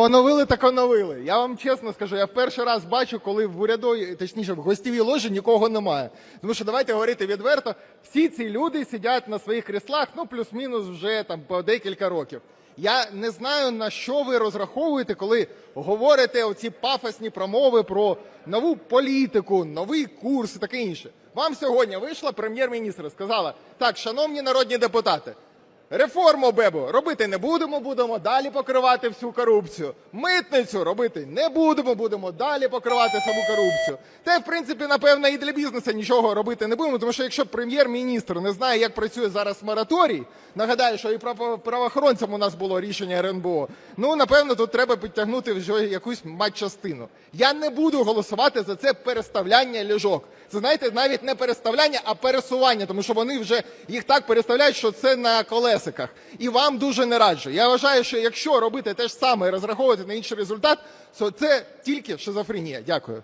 оновили, так оновили. Я вам чесно скажу, я в перший раз бачу, коли в урядовій, точніше, в гостєвій ложі нікого немає. Тому що давайте говорити відверто, всі ці люди сидять на своїх кріслах, ну плюс-мінус вже там по декілька років. Я не знаю, на що ви розраховуєте, коли говорите оці пафосні промови про нову політику, новий курс і таке інше. Вам сьогодні вийшла прем'єр-міністр сказала: так, шановні народні депутати, Реформу БЕБу робити не будемо, будемо далі покривати всю корупцію. Митницю робити не будемо, будемо далі покривати саму корупцію. Та, в принципі, напевно, і для бізнесу нічого робити не будемо, тому що якщо прем'єр-міністр не знає, як працює зараз мораторій, нагадаю, що і право- правоохоронцям у нас було рішення РНБО, ну, напевно, тут треба підтягнути вже якусь матчастину. Я не буду голосувати за це переставляння ліжок. Це, знаєте, навіть не переставляння, а пересування, тому що вони вже їх так переставляють, що це на колесиках. І вам дуже не раджу. Я вважаю, що якщо робити те ж саме і розраховувати на інший результат, то це тільки шизофренія. Дякую.